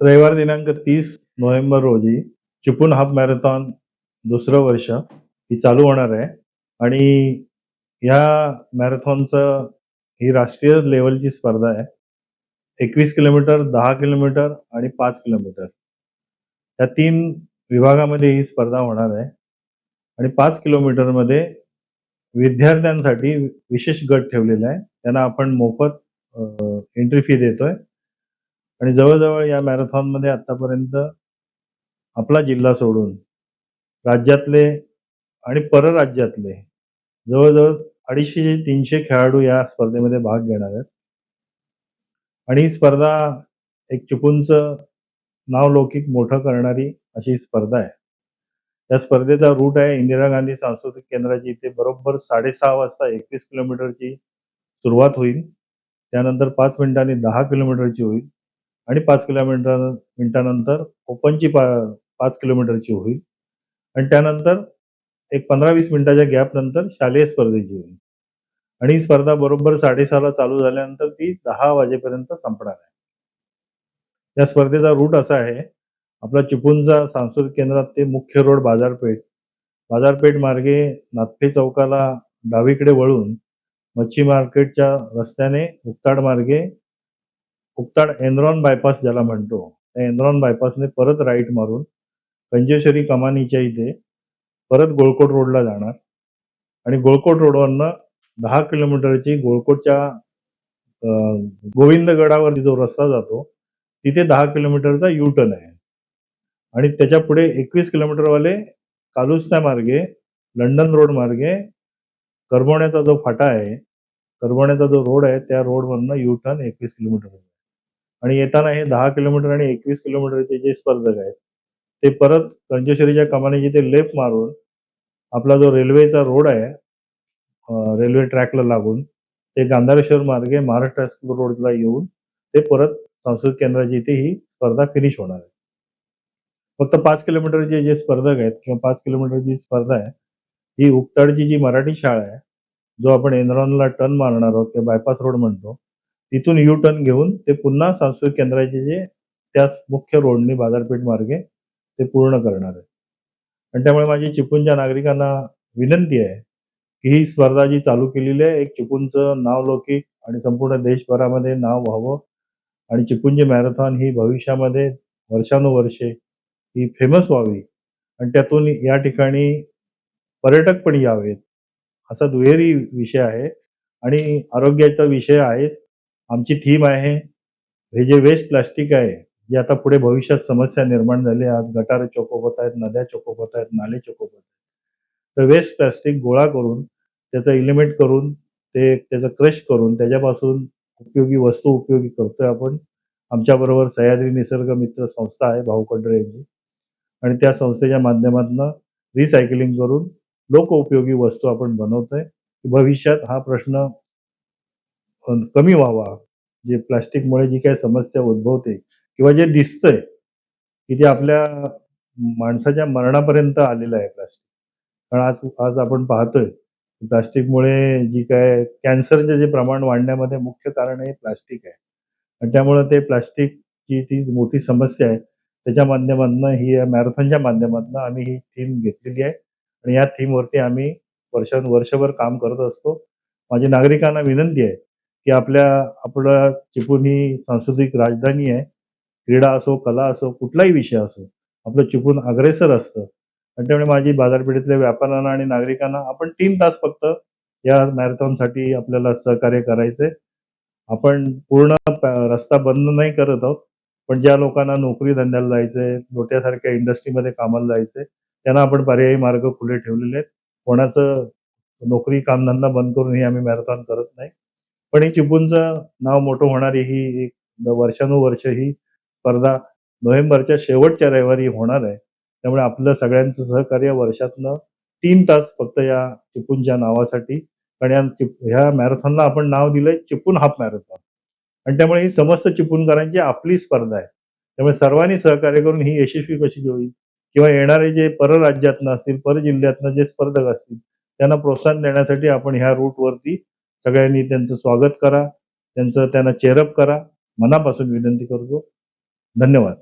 रविवार दिनांक तीस नोव्हेंबर रोजी चिपून हाफ मॅरेथॉन दुसरं वर्ष ही चालू होणार आहे. आणि ह्या मॅरेथॉनचं ही राष्ट्रीय लेवलची स्पर्धा आहे. एकवीस किलोमीटर दहा किलोमीटर आणि पाच किलोमीटर. या तीन विभागामध्ये ही स्पर्धा होणार आहे. आणि पाच किलोमीटरमध्ये विद्यार्थ्यांसाठी विशेष गट ठेवलेला आहे. त्यांना आपण मोफत एंट्री फी देतोय. आणि जवळजवळ या मॅरेथॉनमध्ये आतापर्यंत आपला जिल्हा सोडून राज्यातले आणि परराज्यातले जवळजवळ अडीचशे ते तीनशे खेळाडू या स्पर्धेमध्ये भाग घेणार आहेत. आणि ही स्पर्धा एक चिपळूणचं नावलौकिक मोठं करणारी अशी स्पर्धा आहे. या स्पर्धेचा रूट आहे इंदिरा गांधी सांस्कृतिक केंद्राची. इथे बरोबर साडेसहा वाजता एकवीस किलोमीटरची सुरुवात होईल. त्यानंतर पाच मिनिटांनी दहा किलोमीटरची होईल. आणि पाच किलोमीटर मिनिटानंतर ओपनची पा पाच किलोमीटरची होईल. आणि त्यानंतर एक पंधरा वीस मिनिटाच्या गॅप नंतर शालेय स्पर्धेची होईल. आणि ही स्पर्धा बरोबर साडेसहाला चालू झाल्यानंतर ती दहा वाजेपर्यंत संपणार आहे. या स्पर्धेचा रूट असा आहे आपला चिपळूणचा सांस्कृतिक केंद्रात ते मुख्य रोड बाजारपेठ बाजारपेठ मार्गे नाथपे चौकाला डावीकडे वळून मच्छी मार्केटच्या रस्त्याने उक्ताड मार्गे उक्ताड एनरॉन बायपास ज्याला म्हणतो त्या एनरॉन बायपासने परत राईट मारून कंजेश्वरी कमानीच्या इथे परत गोळकोट रोडला जाणार आणि गोळकोट रोडवरनं दहा किलोमीटरची गोळकोटच्या गोविंदगडावरती गोविंदगडावर जो रस्ता जातो तिथे दहा किलोमीटरचा यू टर्न आहे आणि त्याच्या पुढे एकवीस किलोमीटरवाले कालुस्त्या मार्गे लंडन रोड मार्गे करबोण्याचा जो फाटा आहे करबोण्याचा जो रोड आहे त्या रोडवरनं यू टर्न एकवीस किलोमीटर आहे. आणि येताना हे दहा किलोमीटर आणि एकवीस किलोमीटरचे जे स्पर्धक आहेत ते परत कंजेश्वरीच्या कमानीची ते लेप मारून आपला जो रेल्वेचा रोड आहे रेल्वे ट्रॅकला लागून ते गांधारेश्वर मार्गे महाराष्ट्र हायस्कूल रोडला येऊन ते परत सांस्कृतिक केंद्राची इथे ही स्पर्धा फिनिश होणार आहे. फक्त पाच किलोमीटरचे जे स्पर्धक आहेत किंवा पाच किलोमीटरची स्पर्धा आहे ही उक्ताडची जी मराठी शाळा आहे जो आपण एनरॉनला टर्न मारणार आहोत किंवा बायपास रोड म्हणतो तिथून यू टर्न घेऊन ते पुन्हा सांस्कृतिक केंद्राचे जे त्याच मुख्य रोडने बाजारपेठ मार्गे ते पूर्ण करणार आहे. आणि त्यामुळे माझी चिपळूणच्या नागरिकांना विनंती आहे की ही स्पर्धा जी चालू केलेली आहे एक चिपळूणचं नाव लौकिक आणि संपूर्ण देशभरामध्ये नाव व्हावं आणि चिपळूणची मॅरेथॉन ही भविष्यामध्ये वर्षानुवर्षे ही फेमस व्हावी आणि त्यातून या ठिकाणी पर्यटक पण यावेत असा दुहेरी विषय आहे आणि आरोग्याचा विषय आहेच. आमची थीम आहे हे जे वेस्ट प्लास्टिक आहे जे आता पुढे भविष्यात समस्या निर्माण झाली आज गटारे चोकोप होत आहेत नद्या चोकोप होत आहेत नाले चोकोप होत आहेत. तर वेस्ट प्लास्टिक गोळा करून त्याचं इलिमेट करून ते त्याचं क्रश करून त्याच्यापासून उपयोगी वस्तू उपयोगी करतोय आपण. आमच्याबरोबर सह्याद्री निसर्ग मित्र संस्था आहे भाऊ कंडरे यांची. आणि त्या संस्थेच्या माध्यमातून रिसायकलिंग करून लोक उपयोगी वस्तू आपण बनवतोय. भविष्यात हा प्रश्न कमी व्हावा. जे प्लास्टिकमुळे जी काही समस्या उद्भवते किंवा जे दिसतंय की ते आपल्या माणसाच्या मरणापर्यंत आलेलं आहे प्लास्टिक. कारण आज आज आपण पाहतोय प्लास्टिकमुळे जी काय कॅन्सरचे जे प्रमाण वाढण्यामध्ये मुख्य कारण हे प्लास्टिक आहे. आणि त्यामुळे ते प्लास्टिकची ती मोठी समस्या आहे. त्याच्या माध्यमातून ही या मॅरेथॉनच्या माध्यमातून आम्ही ही थीम घेतलेली आहे. आणि या थीमवरती आम्ही वर्षान वर्षभर काम करत असतो. माझी नागरिकांना विनंती आहे की आपल्या आपलं चिपळूण ही सांस्कृतिक राजधानी आहे. क्रीडा असो कला असो कुठलाही विषय असो आपलं चिपळूण अग्रेसर असतं. आणि त्यामुळे माझी बाजारपेठेतल्या व्यापाऱ्यांना आणि नागरिकांना आपण तीन तास फक्त या मॅरेथॉनसाठी आपल्याला सहकार्य करायचे. आपण पूर्ण रस्ता बंद नाही करत आहोत पण ज्या लोकांना नोकरी धंद्याला जायचंय मोठ्यासारख्या इंडस्ट्रीमध्ये कामाला जायचंय त्यांना आपण पर्यायी मार्ग खुले ठेवलेले आहेत. कोणाचं नोकरी कामधंदा बंद करून हे आम्ही मॅरेथॉन करत नाही. पण हे चिपळूणचं नाव मोठं होणारी ही एक वर्षानुवर्ष ही स्पर्धा नोव्हेंबरच्या शेवटच्या रविवारी होणार आहे. त्यामुळे आपलं सगळ्यांचं सहकार्य वर्षातनं तीन तास फक्त या चिपूनच्या नावासाठी कारण या चिप- ह्या मॅरेथॉनला आपण नाव दिलंय चिपून हाफ मॅरेथॉन. आणि त्यामुळे ही समस्त चिपूनकरांची आपली स्पर्धा आहे. त्यामुळे सर्वांनी सहकार्य करून ही यशस्वी कशी होईल किंवा येणारे जे परराज्यातनं असतील परजिल्ह्यातनं जे स्पर्धक असतील त्यांना प्रोत्साहन देण्यासाठी आपण ह्या रूटवरती सगळ्यांनी त्यांचं स्वागत करा त्यांचं त्यांना चेअरअप करा. मनापासून विनंती करतो. धन्यवाद.